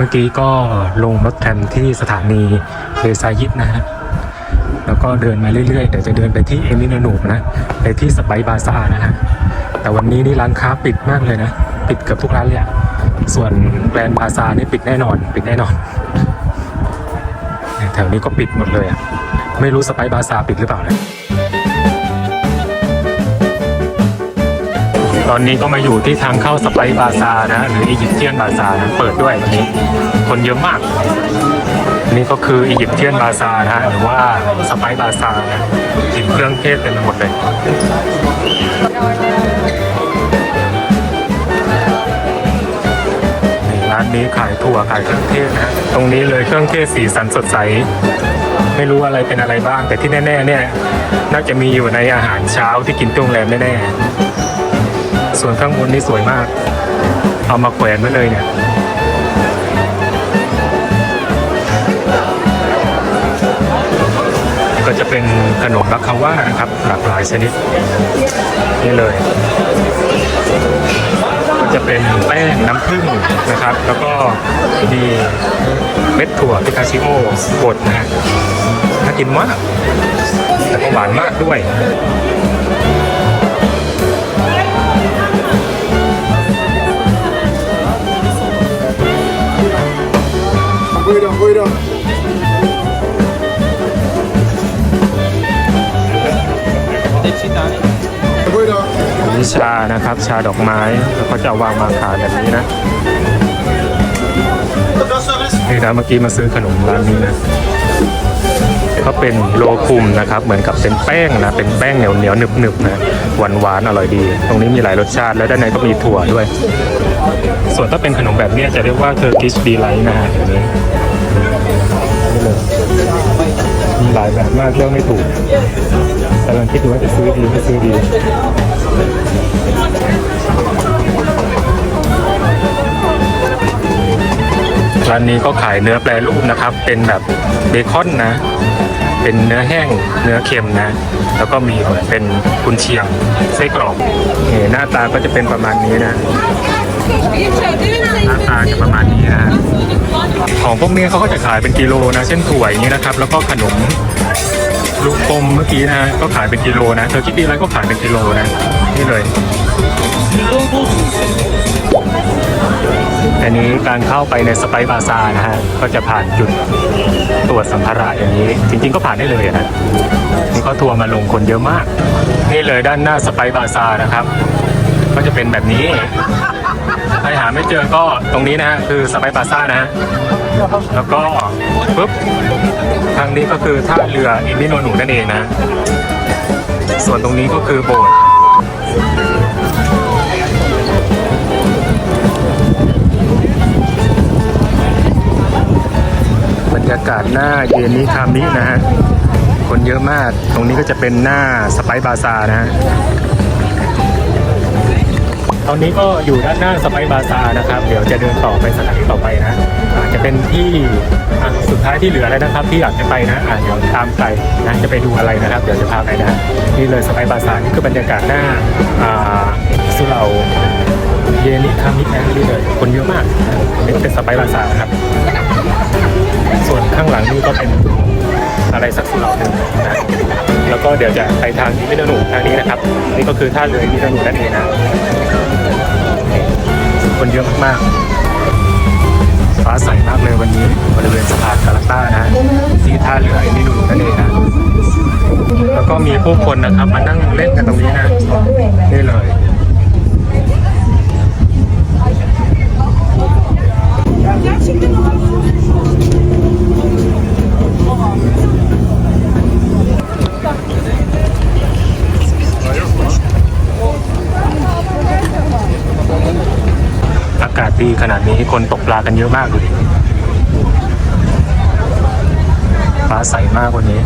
มื่อกี้ก็ลงรถแทรมที่สถานีเบซายิดนะฮะแล้วก็เดินมาเรื่อยๆเดี๋ยวจะเดินไปที่เอมินนูบนะไปที่สไปบาซานะฮะแต่วันนี้นี่ร้านค้าปิดมากเลยนะ ปิดเกือบทุกร้านเลยอะส่วนแบรนด์บาซานี่ปิดแน่นอน ปิดแน่นอนแถวนี้ก็ปิดหมดเลยอะไม่รู้สไปบาซาปิดหรือเปล่านะ ตอนนี้ก็มาอยู่ที่ทางเข้าสไปซ์บาซานะหรืออียิปเทียนบาซานะเปิดด้วยวันนี้ คนเยอะมาก นี่ก็คืออียิปเทียนบาซานะหรือว่าสไปซ์บาซานะกินเครื่องเทศเต็มหมดเลยร้านนี้ขายถั่วขายเครื่องเทศนะตรงนี้เลยเครื่องเทศสีสันสดใส ไม่รู้อะไรเป็นอะไรบ้าง แต่ที่แน่ ๆ เนี่ย น่าจะมีอยู่ในอาหารเช้าที่กินที่โรงแรมแน่ๆ ส่วนข้างบนนี่สวยมาก เอามาแขวนไว้เลยเนี่ยก็จะเป็นขนมรักคาว่านะครับ หลากหลายชนิด นี่เลย ก็จะเป็นแป้งน้ำผึ้งนะครับ แล้วก็มีเม็ดถั่วพิคาชิโอบดนะฮะน่ากินมาก แต่ก็หวานมากด้วยีชานะครับ ชาดอกไม้แล้วก็จะเอาวางมาขายแบบนี้นะนี่นะเมื่อกี้มาซื้อขนมร้านนี้นะก็เป็นโลคุมนะครับ เหมือนกับเป็นแป้งนะ เป็นแป้งเหนียวเหนียวหนึบหนึบนะหวานหวานอร่อยดี ตรงนี้มีหลายรสชาติแล้วด้านในก็มีถั่วด้วย ส่วนถ้าเป็นขนมแบบนี้จะเรียกว่าเทอร์กิชดีไลท์นะฮะอย่างนี้นี่เลยมีหลายแบบมากเลือกไม่ถูก กำลังคิดดูว่าจะซื้อดีไม่ซื้อดีร้านนี้ก็ขายเนื้อแปรรูปนะครับ เป็นแบบเบคอนนะ เป็นเนื้อแห้ง เนื้อเค็มนะ แล้วก็มีเหมือนเป็นกุนเชียงไส้กรอกนี่หน้าตาก็จะเป็นประมาณนี้นะ หน้าตาจะประมาณนี้นะ ของพวกนี้เขาก็จะขายเป็นกิโลนะ เช่นถั่วอย่างนี้นะครับ แล้วก็ขนม ลูกกลมเมื่อกี้นะก็ขายเป็นกิโลนะเธอคิดดีแล้วก็ขายเป็นกิโลนะนี่เลย อันนี้การเข้าไปในสไปบาซานะฮะก็จะผ่านจุดตรวจสัมภาระอย่างนี้ จริง ๆ ก็ผ่านได้เลยอะนะนี่เขาทัวร์มาลงคนเยอะมาก นี่เลยด้านหน้าสไปบาซานะครับ ก็จะเป็นแบบนี้ รหาไม่เจอก็ตรงนี้นะฮะคือสไปซ์บาซ่านะฮะแล้วก็ปุ๊บทางนี้ก็คือท่าเรืออินดิโนหนูนั่นเองนะ ส่วนตรงนี้ก็คือโบสถ์บรรยากาศหน้าเยนิคามินะฮะ คนเยอะมาก ตรงนี้ก็จะเป็นหน้าสไปบาซานะฮะ ตอนนี้ก็อยู่ด้านหน้าสไปบาซานะครับ เดี๋ยวจะเดินต่อไปสถานที่ต่อไปนะอาจจะเป็นที่สุดท้ายที่เหลือแล้วนะครับ ที่อยากจะไปนะอะเดี๋ยวตามไปนะจะไปดูอะไรนะครับ เดี๋ยวจะพาไปนะนี่เลยสไปบาซานี่คือบรรยากาศหน้าสุเหร่าเยนิคามินะนี่เลยคนเยอะมากนี่เป็นสไปบาซานะครับ ส่วนข้างหลังนี่ก็เป็นอะไรสักสุเหร่าหนึ่งนะแล้วก็เดี๋ยวจะไปทางมิโนานูทางนี้นะครับ นี่ก็คือท่าเรือมิโนานูนั่นเองนะ คนเยอะมากๆฟ้าใสมากเลยวันนี้บริเวณสะพานกาลาต้านะที่ท่าเรืออินานูนั่นเองนะแล้วก็มีผู้คนนะครับมานั่งเล่นกันตรงนี้นะนี่เลยากาศดีขนาดนี้คนตกปลากันเยอะมากเลยฟ้าใสมากวันนี้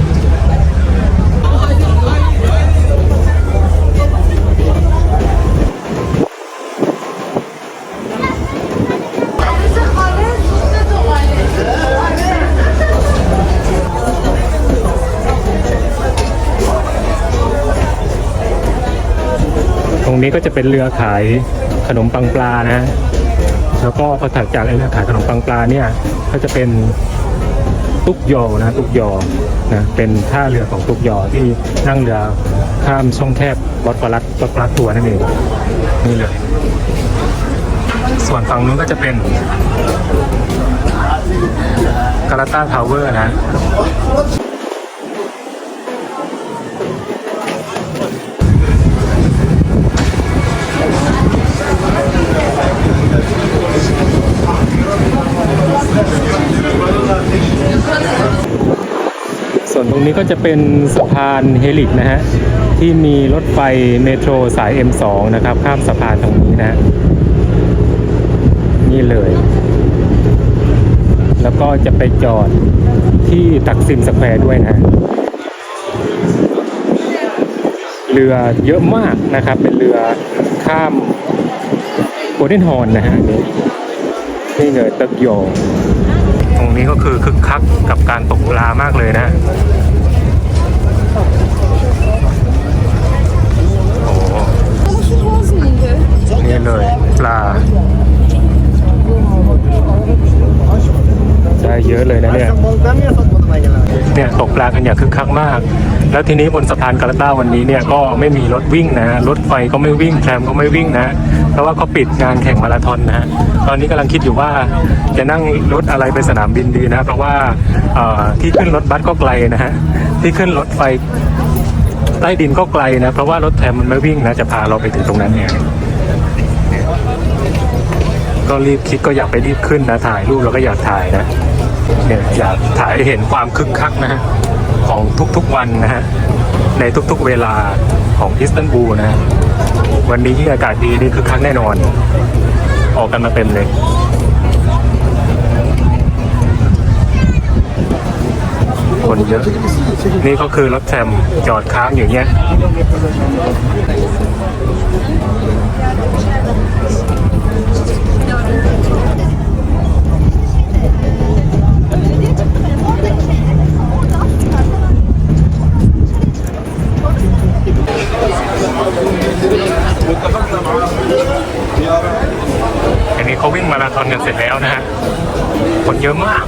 ตรงนี้ก็จะเป็นเรือขายขนมปังปลานะ แล้วก็พอถัดจากไอ้ขายขนมปังปลาเนี่ยก็จะเป็นตุกยอนะตุกยอนะเป็นท่าเรือของตุกยอที่นั่งเรือข้ามช่องแคบวัดปลัดวัดปลัดตัวนั่นเองนี่เลยส่วนฝั่งนู้นก็จะเป็นกาลาตาทาวเวอร์นะ วนตรงนี้ก็จะเป็นสะพานเฮลิกนะฮะ ที่มีรถไฟเมโทรสาย M2 นะครับ ข้ามสะพานตรงนี้นะ นี่เลย แล้วก็จะไปจอดที่ตักซิมสแควร์ด้วยนะ เรือเยอะมากนะครับ เป็นเรือข้ามโกลเด้นฮอนนะฮะนี่เลยตึกยตร งนี้ก็คือคึกคักกับการตกปลามากเลยนะ โอ้โหนี่เลยปลา ได้เยอะเลยนะเนี่ยเนี่ยตกปลากันอย่างคึกคักมาก แล้วทีนี้บนสะพานกาลาต้าวันนี้เนี่ยก็ไม่มีรถวิ่งนะรถไฟก็ไม่วิ่งแทรมก็ไม่วิ่งนะเพราะว่าเขาปิดงานแข่งมาราธอนนะตอนนี้กำลังคิดอยู่ว่าจะนั่งรถอะไรไปสนามบินดีนะเพราะว่าเอ่อที่ขึ้นรถบัสก็ไกลนะฮะที่ขึ้นรถไฟใต้ดินก็ไกลนะ เพราะว่ารถแทรมมันไม่วิ่งนะจะพาเราไปถึงตรงนั้นเองก็รีบคิดก็อยากไปรีบขึ้นนะถ่ายรูปเราก็อยากถ่ายนะ เนี่ยอยากถ่ายเห็นความคึกคักนะฮะของทุกๆวันนะฮะในทุกๆเวลาของอิสตันบูลนะฮะวันนี้ที่อากาศดีนี่คึกคักแน่นอน ออกกันมาเต็มเลยคนเยอะ นี่ก็คือรถแทมจอดค้างอยู่เนี้ย อันนี้เขาวิ่งมาราธอนกันเสร็จแล้วนะฮะคนเยอะมาก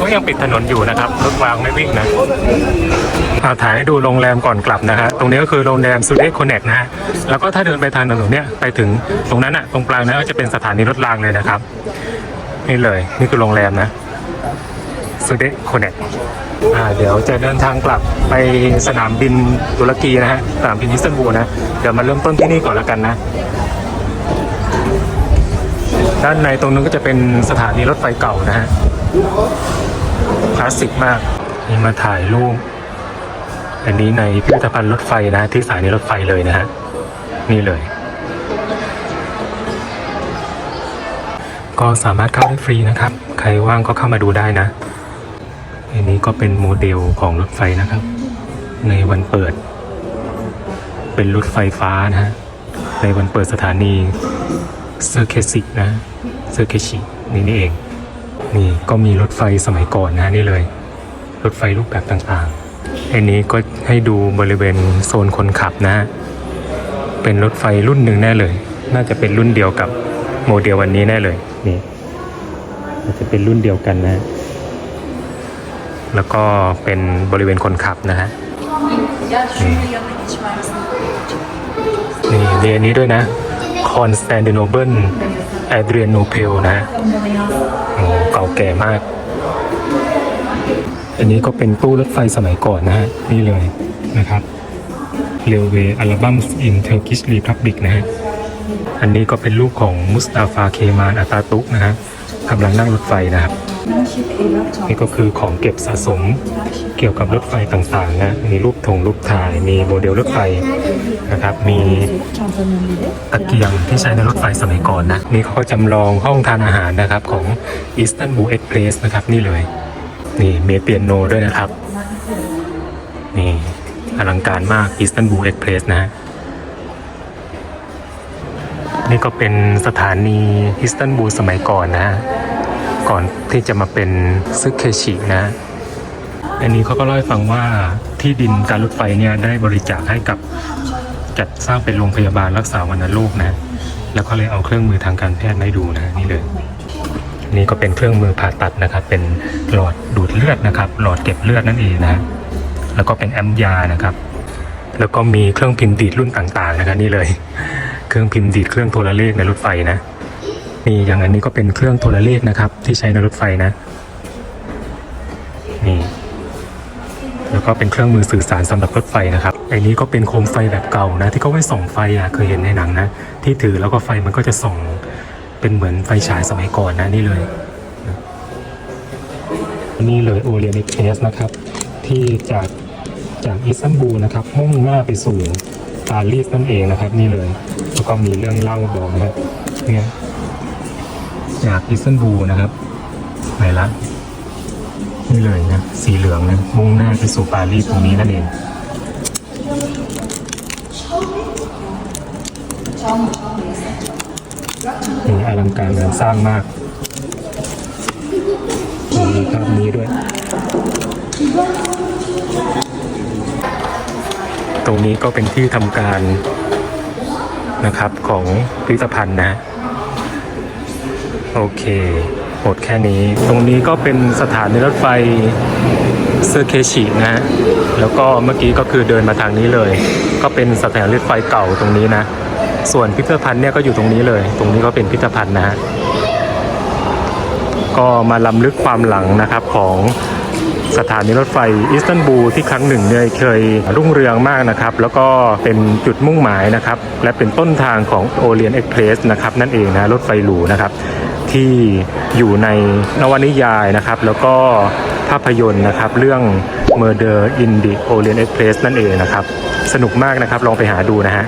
ก็ยังปิดถนนอยู่นะครับรถวางไม่วิ่งนะเอาถ่ายให้ดูโรงแรมก่อนกลับนะฮะตรงนี้ก็คือโรงแรมซูเดคคอนเนกนะฮะแล้วก็ถ้าเดินไปทางถนนเนี่ยไปถึงตรงนั้นอะตรงกลางนั้นก็จะเป็นสถานีรถรางเลยนะครับ นี่เลยนี่คือโรงแรมนะ ซูเดคคอนเนกอ่าเดี๋ยวจะเดินทางกลับไปสนามบินตุรกีนะฮะสนามบินอิสตันบูลนะ เดี๋ยวมาเริ่มต้นที่นี่ก่อนแล้วกันนะ ด้านในตรงนู้นก็จะเป็นสถานีรถไฟเก่านะฮะคลาสสิกมากนี่มาถ่ายรูปอันนี้ในพิพิธภัณฑ์รถไฟนะ ที่สถานีรถไฟเลยนะฮะนี่เลย ก็สามารถเข้าได้ฟรีนะครับ ใครว่างก็เข้ามาดูได้นะ อันนี้ก็เป็นโมเดลของรถไฟนะครับ ในวันเปิด เป็นรถไฟฟ้านะฮะในวันเปิดสถานีเซอร์เคสิกนะเซอร์เคชินี่นี่เอง นี่ก็มีรถไฟสมัยก่อนนะนี่เลย รถไฟรูปแบบต่างๆ อันนี้ก็ให้ดูบริเวณโซนคนขับนะเป็นรถไฟรุ่นหนึ่งแน่เลย น่าจะเป็นรุ่นเดียวกับโมเดลวันนี้แน่เลย นี่จะเป็นรุ่นเดียวกันนะ แล้วก็เป็นบริเวณคนขับนะฮะนี่มีอันนี้ด้วยนะคอนสแตนติโนเบิลแอดเรียนโนเพลนะโอ้เก่าแก่มาก อันนี้ก็เป็นตู้รถไฟสมัยก่อนนะฮะ นี่เลยนะครับเรลเวอัลบั้มอินเทอร์กิชรีพับบิกนะฮะ อันนี้ก็เป็นรูปของมุสตาฟาเคมานอาตาตุกนะฮะกำลังนั่งรถไฟนะครับ นี่ก็คือของเก็บสะสมเกี่ยวกับรถไฟต่างๆนะ มีรูปธงรูปถ่าย มีโมเดลรถไฟนะครับ มีตะเกียงที่ใช้ในรถไฟสมัยก่อนนะ นี่เขาก็จำลองห้องทานอาหารนะครับของอิสตันบูลเอ็กเพรสนะครับนี่เลย นี่เมเปียโนด้วยนะครับ นี่อลังการมากอิสตันบูลเอ็กเพรสนะฮะนี่ก็เป็นสถานีอิสตันบูลสมัยก่อนนะฮะ ก่อนที่จะมาเป็นซึเคชินะ อันนี้เขาก็เล่าให้ฟังว่าที่ดินการรถไฟเนี่ยได้บริจาคให้กับจัดสร้างเป็นโรงพยาบาลรักษาวัณโรคนะ แล้วก็เลยเอาเครื่องมือทางการแพทย์มาให้ดูนะนี่เลย นี่ก็เป็นเครื่องมือผ่าตัดนะครับ เป็นหลอดดูดเลือดนะครับ หลอดเก็บเลือดนั่นเองนะ แล้วก็เป็นแอมยานะครับ แล้วก็มีเครื่องพิมพ์ดีดรุ่นต่างๆนะครับนี่เลย เครื่องพิมพ์ดีดเครื่องโทรเลขในรถไฟนะ นี่อย่างอันนี้ก็เป็นเครื่องโทรเลขนะครับ ที่ใช้ในรถไฟนะนี่แล้วก็เป็นเครื่องมือสื่อสารสำหรับรถไฟนะครับไอ้นี้ก็เป็นโคมไฟแบบเก่านะ ที่เขาไว้ส่องไฟอะเคยเห็นในหนังนะ ที่ถือแล้วก็ไฟมันก็จะส่องเป็นเหมือนไฟฉายสมัยก่อนนะนี่เลยนี่เลยโอเลียนเพสนะครับ ที่จากจากอิสตันบูลนะครับมุ่งหน้าไปสู่ปารีสนั่นเองนะครับ นี่เลย แล้วก็มีเรื่องเล่าบอกนะเนี่ย จากอิสตันบูลนะครับไหนละนี่เลยนะ สีเหลืองนะมุ่งหน้าไปสู่ปารีสตรงนี้นั่นเองนี่อลังการงานสร้างมากมีภาพนี้ด้วย ตรงนี้ก็เป็นที่ทำการนะครับของพิพิธภัณฑ์นะ โอเคหมดแค่นี้ ตรงนี้ก็เป็นสถานีรถไฟเซอร์เคชินะ แล้วก็เมื่อกี้ก็คือเดินมาทางนี้เลย ก็เป็นสถานีรถไฟเก่าตรงนี้นะ ส่วนพิพิธภัณฑ์เนี่ยก็อยู่ตรงนี้เลย ตรงนี้ก็เป็นพิพิธภัณฑ์นะฮะ ก็มาล้ำลึกความหลังนะครับของสถานีรถไฟอิสตันบูลที่ครั้งหนึ่งเนี่ยเคยรุ่งเรืองมากนะครับ แล้วก็เป็นจุดมุ่งหมายนะครับ และเป็นต้นทางของโอเลียนเอ็กเพรสนะครับนั่นเองนะรถไฟหรูนะครับ ที่อยู่ในนวนิยายนะครับ แล้วก็ภาพยนตร์นะครับ เรื่อง Murder in the Orient Express นั่นเองนะครับ สนุกมากนะครับ ลองไปหาดูนะฮะ